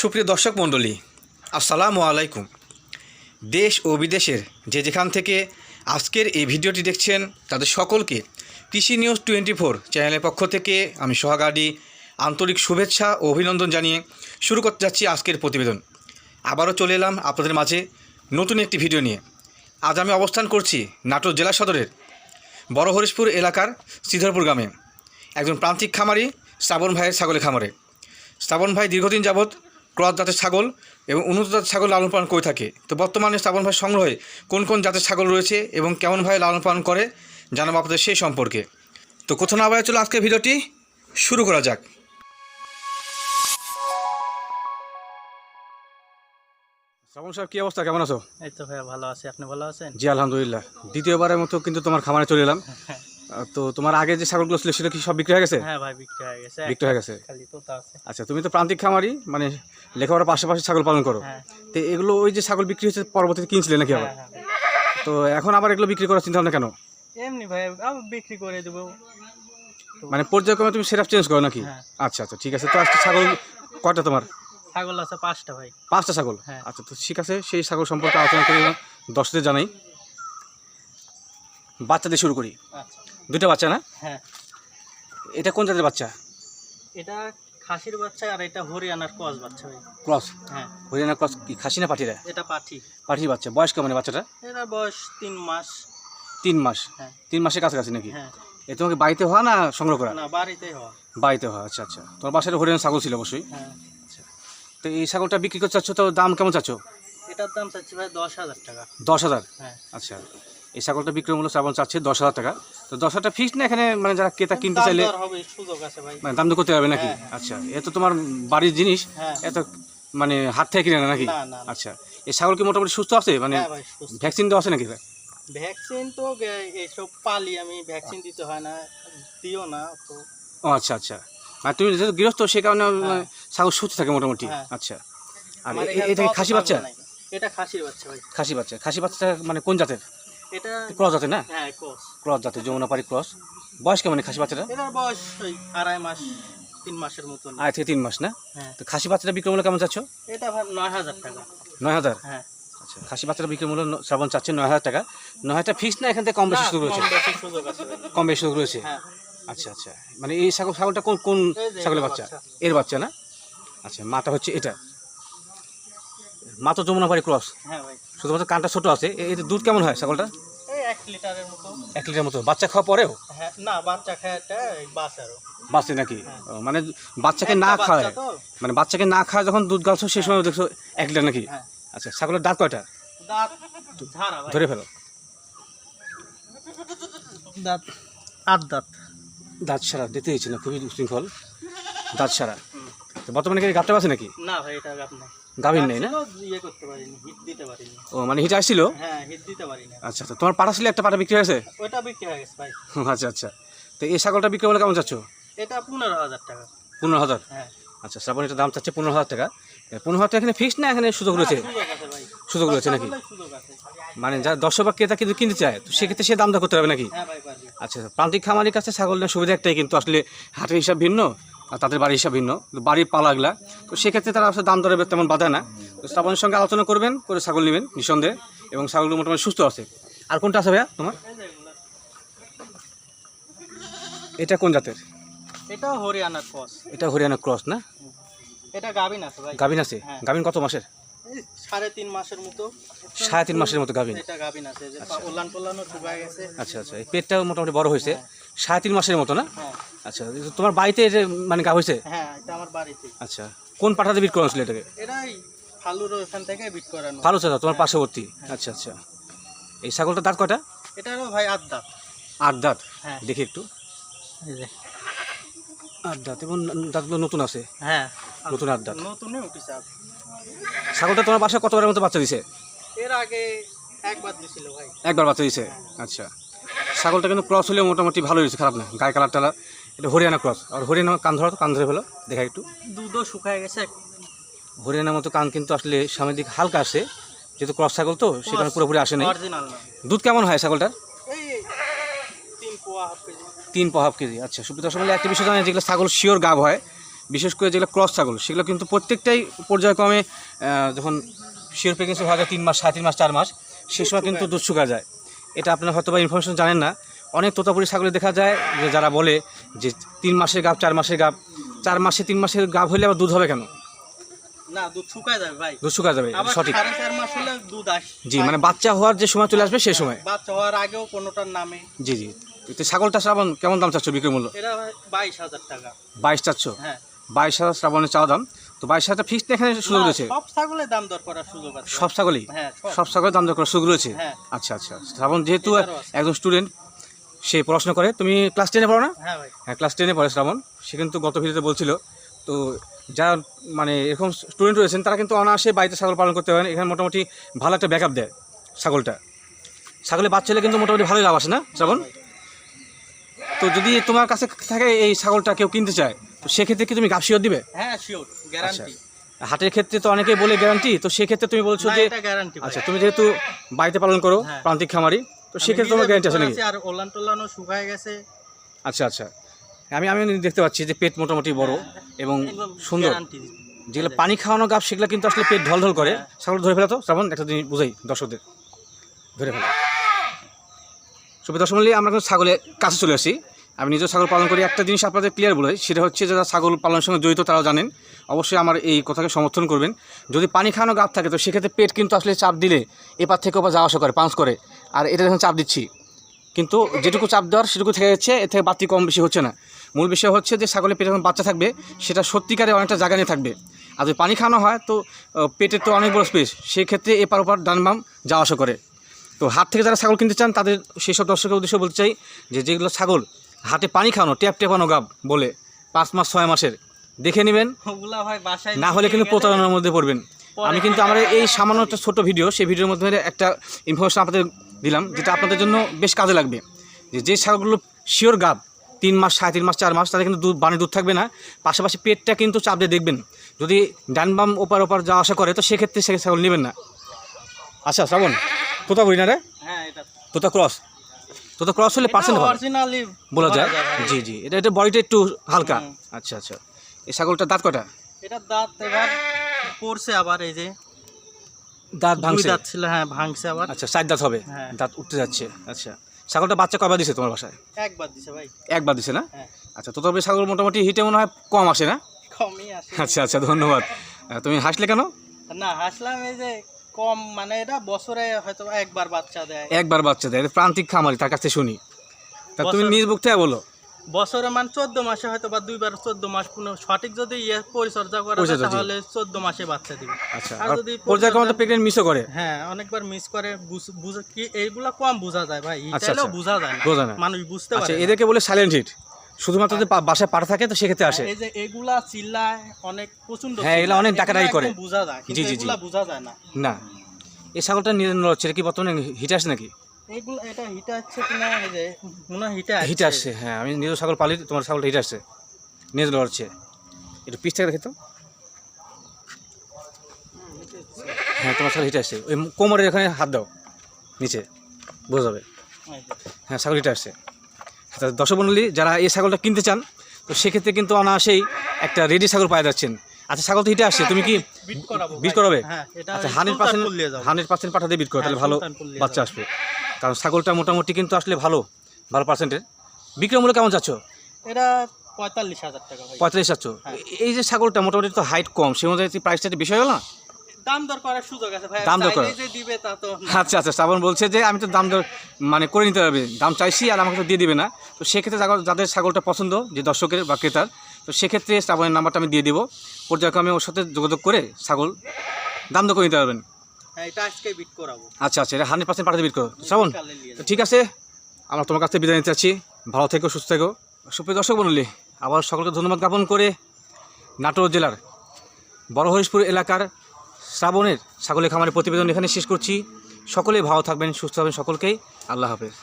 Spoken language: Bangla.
সুপ্রিয় দর্শক মণ্ডলী, আসসালামু আলাইকুম। দেশ ও বিদেশের যে যেখান থেকে আজকের এই ভিডিওটি দেখছেন, তাদের সকলকে কৃষি নিউজ টোয়েন্টি ফোর চ্যানেলের পক্ষ থেকে আমি সোহাগাডি আন্তরিক শুভেচ্ছা ও অভিনন্দন জানিয়ে শুরু করতে যাচ্ছি আজকের প্রতিবেদন। আবারও চলে এলাম আপনাদের মাঝে নতুন একটি ভিডিও নিয়ে। আজ আমি অবস্থান করছি নাটোর জেলা সদরের বড় হরিশপুর এলাকার শ্রীধরপুর গ্রামে। একজন প্রান্তিক খামারি শ্রাবণ ভাইয়ের ছাগলের খামারে। শ্রাবণ ভাই দীর্ঘদিন যাবৎ ক্রস জাতের ছাগল এবং উন্নত জাতের ছাগল লালন পালন করে থাকে। তো বর্তমানে শ্রাবণ ভাই সংগ্রহে কোন কোন জাতের ছাগল রয়েছে এবং কেমনভাবে লালন পালন করে জানাব আপনাদের সেই সম্পর্কে। তো কোথাও না আবার চলো আজকের ভিডিওটি শুরু করা যাক। শ্রাবণ সাহেব কী অবস্থা? কেমন আছো? এই তো ভাইয়া ভালো আছি। আপনি ভালো আছেন? জি আলহামদুলিল্লাহ। দ্বিতীয়বারের মতো কিন্তু তোমার খামারে চলে এলাম। আহ, তো তোমার আগে যে ছাগলগুলো ছিল সেটা কি সব বিক্রি হয়ে গেছে? হ্যাঁ ভাই বিক্রি হয়ে গেছে। বিক্রি হয়ে গেছে? খালি তোতা আছে। আচ্ছা তুমি তো প্রান্তিক খামারি মানে লেখাপড়ার পাশাপাশি ছাগল পালন করো। হ্যাঁ। তো এগুলো ওই যে ছাগল বিক্রি হচ্ছে পরবর্তীতে কিনছিলে নাকি আবার? হ্যাঁ। তো এখন আবার এগুলো বিক্রি করার চিন্তা ভাবনা কেন? এমনি ভাই বিক্রি করে দেবো। মানে পর্যায়ক্রমে তুমি সেটআপ চেঞ্জ করো নাকি। আচ্ছা আচ্ছা ঠিক আছে। তো আজকে ছাগল কয়টা তোমার? ছাগল আছে পাঁচটা ভাই। পাঁচটা ছাগল। আচ্ছা তো ঠিক আছে সেই ছাগল সম্পর্কে আলোচনা করি দর্শকদের জানাই। বাচ্চা দিয়ে শুরু করি। আচ্ছা। দুটো বাচ্চা না? হ্যাঁ। এটা কোন জাতের বাচ্চা? এটা খাসির বাচ্চা আর এটা হরিয়ানার কস বাচ্চা ভাই। ক্রস? হ্যাঁ। হরিয়ানা ক্রস কি খাসি না পাঠিরা এটা পাঠি। পাঠির বাচ্চা। বয়স কেমন বাচ্চাটা এটা বয়স তিন মাস। তিন মাস। হ্যাঁ। তিন মাসের কাছাকাছি নাকি? হ্যাঁ। এ তোমাকে বাড়িতে হওয়া না সংগ্রহ করা? না বাড়িতেই হওয়া। বাড়িতে হওয়া আচ্ছা আচ্ছা। তোমার বাসায় হরিয়ানা ছাগল ছিল অবশ্যই। হ্যাঁ। তো এই ছাগলটা বিক্রি করতে চাচ্ছ তো দাম কেমন চাচ্ছ? এটার দাম চাচ্ছি ভাই দশ হাজার টাকা। দশ হাজার? হ্যাঁ। আচ্ছা। এই ছাগলটা বিক্রয় মূল্য শ্রাবণ চাচ্ছে দশ হাজার টাকা। তো দশ হাজার ফিক্সড না? এখানে মানে যারা ক্রেতা কিনতে চাইলে মানে দাম তো করতে পারবে নাকি? হ্যাঁ, হ্যাঁ। আচ্ছা এ তো তোমার বাড়ির জিনিস হ্যাঁ। এত মানে হাত থেকে কিনে না নাকি। আচ্ছা এই ছাগল কি মোটামুটি সুস্থ আছে? মানে হ্যাঁ ভ্যাকসিন দেওয়া আছে নাকি ভাই? ভ্যাকসিন তো এইসব পালি আমি ভ্যাকসিন দিতে হয় না দিও না তো। ও আচ্ছা আচ্ছা। আর তুমি যেহেতু গৃহস্থ সে কারণে মানে ছাগল সুস্থ থাকে মোটামুটি। হ্যাঁ। আচ্ছা। আর এটা খাসি বাচ্চা? এটা খাসির বাচ্চা ভাই। খাসি বাচ্চা। খাসি বাচ্চাটা মানে কোন জাতের? এটা ক্রস জাতের না? হ্যাঁ কোস ক্রস জাতের যমুনাপাড়ি ক্রস। বয়স কেমন খাসি বাচ্চাটা এটার বয়স আড়াই মাস তিন মাসের মতন। আড়াই থেকে তিন মাস না? হ্যাঁ। তো খাসি বাচ্চাটা বিক্রয় মূল্য কেমন চাচ্ছ? এটা নয় হাজার টাকা। নয় হাজার? হ্যাঁ। আচ্ছা খাসি বাচ্চাটা বিক্রি মূল্য শ্রাবণ চাচ্ছে নয় হাজার টাকা। নয় হাজার ফিক্স না? এখান থেকে কম বেশি সুযোগ রয়েছে কম বেশি সুযোগ রয়েছে? হ্যাঁ। আচ্ছা আচ্ছা। মানে এই ছাগল ছাগলটা কোন কোন ছাগলের বাচ্চা? বাচ্চা। এর বাচ্চা না? আচ্ছা মাটা হচ্ছে এটা। মা তো যমুনাপাড়ি ক্রস হ্যাঁ ভাই। শুধুমাত্র কানটা ছোট আছে। এ- এর দুধ কেমন হয় ছাগলটা? এক লিটারের মতো। এক লিটার মতো। বাচ্চা খাওয়া পরেও? হ্যাঁ না বাচ্চা বাস নাকি? ও, মানে বাচ্চাকে না খায় মানে বাচ্চাকে না খায় যখন দুধ গালছো সেই সময় দেখছ এক লিটার নাকি? হ্যাঁ। আচ্ছা ছাগলের দাঁত কয়টা? দাঁত ধরে ফেলো। দাঁত আট দাঁত। দাঁত সারা দিতে হয়েছে না খুবই উশৃঙ্খল দাঁত সারা বর্তমানে কি গাবটা আছে নাকি? না ভাই এটা আপনার গাভীর নেই না? ইয়ে করতে পারিনি হিট দিতে পারিনি। ও মানে হিটে আসছিল? হ্যাঁ হিট দিতে পারি না আচ্ছা তো তোমার পাটা ছিল একটা পাটা বিক্রি হয়েছে? ওইটা বিক্রি হয়ে গেছে ভাই। আচ্ছা আচ্ছা। তো এই ছাগলটা বিক্রি হলে কেমন চাচ্ছ? এটা পনেরো হাজার টাকা। পনেরো হাজার? হ্যাঁ। আচ্ছা শ্রাবণ এটা দাম চাচ্ছে পনেরো হাজার টাকা। পনেরো হাজার টাকা এখানে ফিক্সড না এখানে সুযোগ রয়েছে? সুযোগ রয়েছে নাকি? মানে যারা দর্শক বা ক্রেতা কিন্তু কিনতে চায় তো সেক্ষেত্রে সে দাম দর করতে হবে নাকি? হ্যাঁ আচ্ছা প্রান্তিক খামারির কাছে ছাগলের সুবিধা একটাই কিন্তু আসলে হাটের হিসাব ভিন্ন। তাদের বাড়ির হিসাব ভিন্ন বাড়ির পালাগুলা তো সেক্ষেত্রে তারা আসলে দাম দরে তেমন বাধা না। তো শ্রাবণের সঙ্গে আলোচনা করবেন করে ছাগল নেবেন নিঃসন্দেহে এবং ছাগলগুলো মোটামুটি সুস্থ আছে। আর কোনটা আছে ভাইয়া তোমার। এটা কোন জাতের? এটাও হরিয়ানার কস এটা হরিয়ানা ক্রস না? এটা গাভিন আছে ভাই। গাভিন আছে? হ্যাঁ। গাভিন কত মাসের? সাড়ে তিন মাসের মতো। সাড়ে তিন মাসের মতো গাভিন। এটা গাভিন আছে। যে ওলান টোলানো শুকায় গেছে। আচ্ছা আচ্ছা। এই পেটটাও মোটামুটি বড় হয়েছে। সাড়ে তিন মাসের মতো না? হ্যাঁ। আচ্ছা তোমার বাড়িতে এটা মানে গা হয়েছে হ্যাঁ এটা আমার বাড়িতে। আচ্ছা কোন পাঠাতে বিট করেছিল এটাকে? এটাই ফালুর ওখান থেকে বিট করানো। ভালো চাচা তোমার পার্শ্ববর্তী? আচ্ছা আচ্ছা। এই ছাগলটা দাঁত কয়টা? এটারও ভাই আট দাঁত। আট দাঁত? হ্যাঁ। দেখি একটু। আট দাঁত এবং দাঁতগুলো নতুন আছে? হ্যাঁ। নতুন আট দাঁত। নতুনই উঠেছে ছাগলটা তোমার বাসায় কতবারের মতো বাচ্চা দিছে? এর আগে একবার দিছিল ভাই। একবার বাচ্চা দিছে? আচ্ছা। ছাগলটা কিন্তু ক্রস হলে মোটামুটি ভালো হয়েছে খারাপ না? গায়ে কালার টালার এটা হরিয়ানা ক্রস। আর হরিয়ানা কান ধরা তো কান ধরে ফেলো দেখা একটু। দুধও শুকায় গেছে। হরিয়ানার মতো কান কিন্তু আসলে সামনের দিক হালকা আসে। যেহেতু ক্রস ছাগল তো সেখানে পুরোপুরি আসে না। দুধ কেমন হয় ছাগলটার? তিন পোয়া হাফ কেজি। আচ্ছা সুপ্রিয় দর্শক বলে একটা বিষয় জানেন যেগুলো ছাগল শিওর গাব হয় বিশেষ করে যেগুলো ক্রস ছাগল সেগুলো কিন্তু প্রত্যেকটাই পর্যায়ক্রমে যখন শিওর প্রেগনেন্সি হওয়া যায় তিন মাস সাড়ে তিন মাস চার মাস সে সময় কিন্তু দুধ শুকা যায়। এটা আপনারা হয়তো বা ইনফরমেশন জানেন না অনেক তোতাপুরি ছাগলে দেখা যায় যে যারা বলে যে তিন মাসের গাব চার মাসের গাব চার মাসে তিন মাসের গাব হলে আবার দুধ হবে কেন? না দুধ শুকায় যাবে ভাই। দুধ শুকা যাবে সঠিক। মাস হলে দুধ আস। জি মানে বাচ্চা হওয়ার যে সময় চলে আসবে সেই সময়। বাচ্চা হওয়ার আগেও কোনোটার নামে। জি জি। তো ছাগলটা শ্রাবণ কেমন দাম চাচ্ছ বিক্রি মূল্য? এটা বাইশ হাজার টাকা। বাইশ চাচ্ছ? হ্যাঁ। বাইশ হাজার শ্রাবণের চাওয়া দাম। তো বাইশ হাজার ফিক্সড এখানে সুযোগ রয়েছে? সব ছাগলের দাম দর করার সুযোগ আছে। সব ছাগলই? হ্যাঁ সব। ছাগলের দাম দর করার সুযোগ রয়েছে? হ্যাঁ। আচ্ছা আচ্ছা শ্রাবণ যেহেতু একজন স্টুডেন্ট সে পড়াশোনা করে। তুমি ক্লাস টেনে পড়ো না? হ্যাঁ হ্যাঁ ক্লাস টেনে পড়ে শ্রাবণ। সে কিন্তু গত ভিডিওতে বলছিল তো যারা মানে এরকম স্টুডেন্ট রয়েছেন তারা কিন্তু অনায়াসে বাড়িতে ছাগল পালন করতে পারেন। এখানে মোটামুটি ভালো একটা ব্যাকআপ দেয় ছাগলটা। ছাগলের বাচ্চা হলে কিন্তু মোটামুটি ভালোই লাভ আসে না শ্রাবণ? তো যদি তোমার কাছে থাকে এই ছাগলটা কেউ কিনতে চায় তো সেক্ষেত্রে কি তুমি গাফসিওর দিবে? হ্যাঁ শিওর গ্যারান্টি হাটের ক্ষেত্রে তো অনেকেই বলে গ্যারান্টি তো সেক্ষেত্রে তুমি বলছো যে আচ্ছা তুমি যেহেতু বাড়িতে পালন করো হ্যাঁ। প্রান্তিক খামারি তো সেক্ষেত্রে তোমার গ্যারান্টি আছে নাকি? আর ওলান টোলানো শুকায় গেছে। আচ্ছা আচ্ছা। আমি আমি দেখতে পাচ্ছি যে পেট মোটামুটি বড় এবং সুন্দর। guarantee। যেগুলো পানি খাওয়ানো গাছ সেগুলো কিন্তু আসলে পেট ঢল ঢল করে। হ্যাঁ। ছাগল ধরে ফেলা তো শ্রাবণ একটা জিনিস বুঝাই দর্শকদের। ধরে ফেলা। সবই দর্শক আমরা কিন্তু ছাগলের কাছে চলে আসি। আমি নিজেও ছাগল পালন করি। একটা জিনিস আপনাদের ক্লিয়ার বলে সেটা হচ্ছে যারা ছাগল পালনের সঙ্গে জড়িত তারাও জানেন। অবশ্যই আমার এই কথাকে সমর্থন করবেন। যদি পানি খাওয়ানো গাছ থাকে তো সেক্ষেত্রে পেট কিন্তু আসলে চাপ দিলে এপার থেকে ওপার যাওয়া আসা করে পাঞ্চ করে। আর এটা যখন চাপ দিচ্ছি। কিন্তু যেটুকু চাপ দেওয়ার সেটুকু থেকে যাচ্ছে এর থেকে বাড়তি কম বেশি হচ্ছে না। মূল বিষয় হচ্ছে যে ছাগলের পেটে যখন বাচ্চা থাকবে সেটা সত্যিকারে অনেকটা জায়গা নিয়ে থাকবে। আর যদি পানি খাওয়ানো হয় তো পেটের তো অনেক বড় স্পেস সেই ক্ষেত্রে এপার ওপার ডান বাম যাওয়া আসা করে। তো হাট থেকে যারা ছাগল কিনতে চান তাদের সেই সব দর্শকের উদ্দেশ্যে বলতে চাই যে যেগুলো ছাগল হাতে পানি খাওয়ানো ট্যাপ টেপানো গাব বলে পাঁচ মাস ছয় মাসের দেখে নেবেন। না হলে কিন্তু প্রতারণার মধ্যে পড়বেন। আমি কিন্তু আমার এই সামান্য একটা ছোটো ভিডিও সেই ভিডিওর মধ্যে একটা ইনফরমেশন আপনাদের দিলাম যেটা আপনাদের জন্য বেশ কাজে লাগবে। যে যে ছাগলগুলো শিওর গাব তিন মাস সাড়ে তিন মাস চার মাস তাদের কিন্তু দুধ বানে দুধ থাকবে না। পাশাপাশি পেটটা কিন্তু চাপ দিয়ে দেখবেন। যদি ডান বাম ওপার ওপার যাওয়া আসা করে তো সেক্ষেত্রে সে ছাগল নেবেন না। আচ্ছা শ্রাবণ তোতা বলি না রে? হ্যাঁ এটা। তোতা ক্রস তোতা ক্রস হলে পার্সেন্ট হবে। বলা যায়। জি জি। এটা এটা বডিটা একটু হালকা। আচ্ছা আচ্ছা। এই ছাগলটা দাঁত কটা এটা দাঁত এবার পড়ছে আবার এই যে দাঁত ভাঙছে? দাঁত ছিল হ্যাঁ ভাঙছে আবার। আচ্ছা চার দাঁত হবে? হ্যাঁ। দাঁত উঠতে যাচ্ছে। আচ্ছা। ছাগলটা বাচ্চা কয়বার দিছে তোমার বাসায়? একবার দিছে ভাই। একবার দিছে না? হ্যাঁ। আচ্ছা তো তবে ছাগল মোটামুটি হিটে মনে হয় কম আসে না? কমই আসে। আচ্ছা আচ্ছা ধন্যবাদ। তুমি হাসলে কেন? না হাসলাম এই যে কম মানে এটা বছরে হয়তো একবার বাচ্চা দেয়। একবার বাচ্চা দেয়। প্রান্তিক খামারি তার কাছে শুনি। তা তুমি নিজ মুখ থেকে বলো। বছরে মানে চোদ্দ মাসে হয়তো বা দুইবার চোদ্দ মাস পুনঃ সঠিক যদি ইয়ে পরিচর্যা করা যায় তাহলে চোদ্দ মাসে বাচ্চা দিবে। আচ্ছা আর যদি পর্যায়ক্রমে প্রেগনেন্ট মিসও করে? হ্যাঁ অনেকবার মিস করে বুঝ- কি এইগুলা কম বোঝা যায় ভাই আচ্ছা, আচ্ছা। বোঝা যায় না। মানুষ বুঝতে পারে এদেরকে বলে সাইলেন্ট হিট শুধুমাত্র যদি বাসায় পাঠা থাকে তো সেক্ষেত্রে আসে। এই যে এগুলা চিল্লায় অনেক প্রচণ্ড হ্যাঁ, এগুলা অনেক ডাকাডাকি করে। বোঝা যায় জি, জি, জি। বোঝা যায় না। না। এই ছাগলটা নিজের হচ্ছে কি বর্তমানে হিটে আসে নাকি? এগুলো এটা হিটে আসছে কিনা এই যে মনে হয় হিটে হিটে আসছে। হ্যাঁ আমি নিজের ছাগল পালি তোমার ছাগলটা হিটে আসছে। নিজে লড়ছে। একটু পিস থেকে দেখে তো। হ্যাঁ তোমার ছাগল হিটে আসছে। ওই কোমরের এখানে হাত দাও নিচে বোঝা যাবে। হ্যাঁ ছাগল হিটে আসছে। তা দর্শক মণ্ডলী যারা এই ছাগলটা কিনতে চান তো সেক্ষেত্রে কিন্তু অনায়াসেই একটা রেডি ছাগল পাওয়া যাচ্ছেন। আচ্ছা ছাগল তো হিটে আসছে তুমি কি বিট করাবো করাবে? হ্যাঁ এটা আচ্ছা হান্ড্রেড পার্সেন্ট হান্ড্রেড পার্সেন্ট পাঠাতে বিট করো তাহলে হ্যাঁ, ভালো বাচ্চা আসবে। কারণ ছাগলটা মোটামুটি কিন্তু আসলে ভালো ভালো পার্সেন্টের বিক্রয় মূল্য কেমন চাচ্ছ? এটা পঁয়তাল্লিশ হাজার টাকা পঁয়তাল্লিশ চাচ্ছ। হ্যাঁ। এই যে ছাগলটা মোটামুটি তো হাইট কম সে অনুযায়ী প্রাইসটা একটু বিষয় হলো না? দাম দর করার সুযোগ আছে ভাই দাম দর চাইলেই দিবে তা তো আচ্ছা আচ্ছা শ্রাবণ বলছে যে আমি তো দাম দর মানে করে নিতে পারবে দাম চাইছি আর আমাকে তো দিয়ে দিবে না। তো সেক্ষেত্রে যাদের ছাগলটা পছন্দ যে দর্শকের বা ক্রেতার তো সেক্ষেত্রে শ্রাবণের নাম্বারটা আমি দিয়ে দেবো। পর্যায়ক্রমে ওর সাথে যোগাযোগ করে ছাগল দাম দর করে নিতে পারবেন। হ্যাঁ এটা আজকে বিট করাবো। আচ্ছা আচ্ছা এটা হান্ড্রেড পার্সেন্ট পাঠাতে বিট করো। শ্রাবণ তো ঠিক আছে আমরা তোমার কাছ থেকে বিদায় নিতে চাচ্ছি ভালো থেকো সুস্থ থেকো। সুপ্রিয় দর্শক বললি আবার সকলকে ধন্যবাদ জ্ঞাপন করে নাটোর জেলার বড়হরিশপুর এলাকার শ্রাবণের ছাগলের খামারের প্রতিবেদন এখানে শেষ করছি। সকলে ভালো থাকবেন সুস্থ হবেন সকলকেই। আল্লাহ হাফেজ।